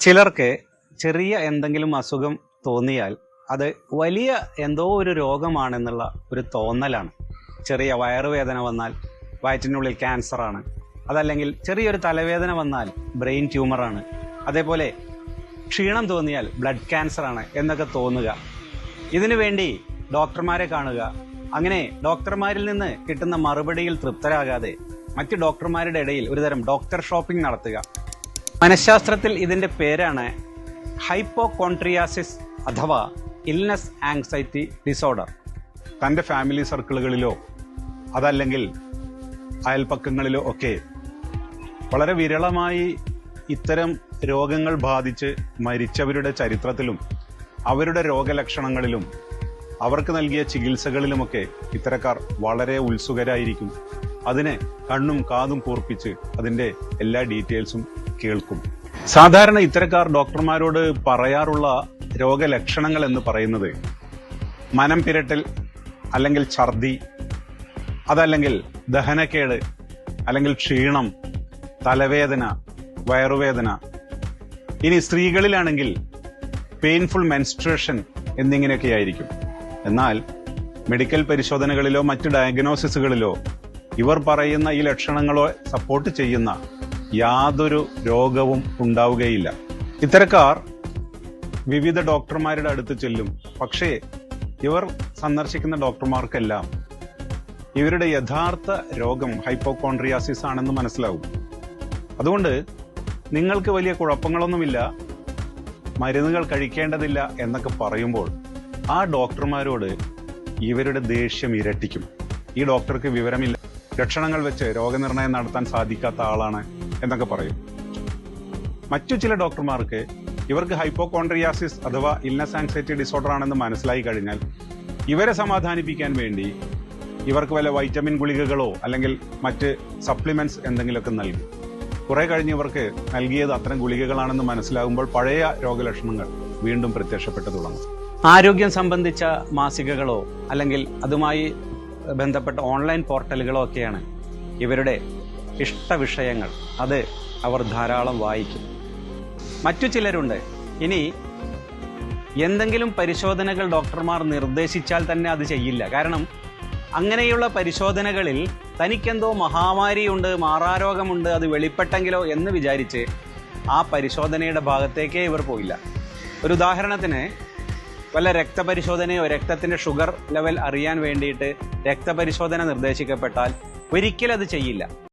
ചിലർക്ക് ചെറിയ എന്തെങ്കിലും അസുഖം തോന്നിയാൽ അത് വലിയ എന്തോ ഒരു രോഗമാണെന്നുള്ള ഒരു തോന്നലാണ്. ചെറിയ വയറുവേദന വന്നാൽ വയറ്റിനുള്ളിൽ ക്യാൻസറാണ്. അതല്ലെങ്കിൽ ചെറിയൊരു തലവേദന വന്നാൽ ബ്രെയിൻ ട്യൂമറാണ്. അതേപോലെ ക്ഷീണം തോന്നിയാൽ ബ്ലഡ് ക്യാൻസറാണ് എന്നൊക്കെ തോന്നുക. ഇതിനു വേണ്ടി ഡോക്ടർമാരെ കാണുക. അങ്ങനെ ഡോക്ടർമാരിൽ നിന്ന് കിട്ടുന്ന മറുപടിയിൽ തൃപ്തരാകാതെ മറ്റ് ഡോക്ടർമാരുടെ ഇടയിൽ ഒരുതരം ഡോക്ടർ ഷോപ്പിംഗ് നടത്തുക. മനഃശാസ്ത്രത്തിൽ ഇതിന്റെ പേരാണ് ഹൈപ്പോകോൺട്രിയാസിസ് അഥവാ ഇൽനസ് ആങ്സൈറ്റി ഡിസോർഡർ. തന്റെ ഫാമിലി സർക്കിളുകളിലോ അതല്ലെങ്കിൽ അയൽപ്പക്കങ്ങളിലോ ഒക്കെ വളരെ വിരളമായി ഇത്തരം രോഗങ്ങൾ ബാധിച്ച് മരിച്ചവരുടെ ചരിത്രത്തിലും അവരുടെ രോഗലക്ഷണങ്ങളിലും അവർക്ക് നൽകിയ ചികിത്സകളിലുമൊക്കെ ഇത്തരക്കാർ വളരെ ഉത്സുകരായിരിക്കും. അതിനെ കണ്ണും കാതും കൂർപ്പിച്ച് അതിന്റെ എല്ലാ ഡീറ്റെയിൽസും കേൾക്കും. സാധാരണ ഇത്തരക്കാർ ഡോക്ടർമാരോട് പറയാറുള്ള രോഗലക്ഷണങ്ങൾ എന്ന് പറയുന്നത് മനം പിരട്ടൽ അല്ലെങ്കിൽ ഛർദി അതല്ലെങ്കിൽ ദഹനക്കേട് അല്ലെങ്കിൽ ക്ഷീണം തലവേദന വയറുവേദന. ഇനി സ്ത്രീകളിലാണെങ്കിൽ പെയിൻഫുൾ മെൻസ്ട്രേഷൻ എന്നിങ്ങനെയൊക്കെ ആയിരിക്കും എന്നാൽ മെഡിക്കൽ പരിശോധനകളിലോ മറ്റ് ഡയഗ്നോസിസുകളിലോ ഇവർ പറയുന്ന ഈ ലക്ഷണങ്ങളോ സപ്പോർട്ട് ചെയ്യുന്ന യാതൊരു രോഗവും ഉണ്ടാവുകയില്ല. ഇത്തരക്കാർ വിവിധ ഡോക്ടർമാരുടെ അടുത്ത് ചെല്ലും. പക്ഷേ ഇവർ സന്ദർശിക്കുന്ന ഡോക്ടർമാർക്കെല്ലാം ഇവരുടെ യഥാർത്ഥ രോഗം ഹൈപ്പോകോൺട്രിയാസിസ് ആണെന്ന് മനസ്സിലാവും. അതുകൊണ്ട് നിങ്ങൾക്ക് വലിയ കുഴപ്പങ്ങളൊന്നുമില്ല മരുന്നുകൾ കഴിക്കേണ്ടതില്ല എന്നൊക്കെ പറയുമ്പോൾ ആ ഡോക്ടർമാരോട് ഇവരുടെ ദേഷ്യം ഇരട്ടിക്കും. ഈ ഡോക്ടർക്ക് വിവരമില്ല. ലക്ഷണങ്ങൾ വെച്ച് രോഗനിർണയം നടത്താൻ സാധിക്കാത്ത ആളാണ് എന്നൊക്കെ പറയും. മറ്റു ചില ഡോക്ടർമാർക്ക് ഇവർക്ക് ഹൈപ്പോകോൺട്രിയാസിസ് അഥവാ ഇൽനസ് ആൻസൈറ്റി ഡിസോർഡർ ആണെന്ന് മനസ്സിലായി കഴിഞ്ഞാൽ ഇവരെ സമാധാനിപ്പിക്കാൻ വേണ്ടി ഇവർക്ക് വല്ല വൈറ്റമിൻ ഗുളികകളോ അല്ലെങ്കിൽ മറ്റ് സപ്ലിമെന്റ്സ് എന്തെങ്കിലുമൊക്കെ നൽകും. കുറെ കഴിഞ്ഞ് ഇവർക്ക് നൽകിയത് അത്തരം ഗുളികകളാണെന്ന് മനസ്സിലാകുമ്പോൾ പഴയ രോഗലക്ഷണങ്ങൾ വീണ്ടും പ്രത്യക്ഷപ്പെട്ടു തുടങ്ങും. ആരോഗ്യം സംബന്ധിച്ച മാസികകളോ അല്ലെങ്കിൽ അതുമായി ബന്ധപ്പെട്ട ഓൺലൈൻ പോർട്ടലുകളോ ഒക്കെയാണ് ഇവരുടെ ഇഷ്ട വിഷയങ്ങൾ അത് അവർ ധാരാളം വായിക്കും. മറ്റു ചിലരുണ്ട്. ഇനി എന്തെങ്കിലും പരിശോധനകൾ ഡോക്ടർമാർ നിർദ്ദേശിച്ചാൽ തന്നെ അത് ചെയ്യില്ല. കാരണം അങ്ങനെയുള്ള പരിശോധനകളിൽ തനിക്കെന്തോ മഹാമാരിയുണ്ട് മാറാരോഗമുണ്ട് അത് വെളിപ്പെട്ടെങ്കിലോ എന്ന് വിചാരിച്ച് ആ പരിശോധനയുടെ ഭാഗത്തേക്കേ ഇവർ പോയില്ല. ഒരു ഉദാഹരണത്തിന് വല്ല രക്തപരിശോധനയോ രക്തത്തിന്റെ ഷുഗർ ലെവൽ അറിയാൻ വേണ്ടിയിട്ട് രക്തപരിശോധന നിർദ്ദേശിക്കപ്പെട്ടാൽ ഒരിക്കലും അത് ചെയ്യില്ല.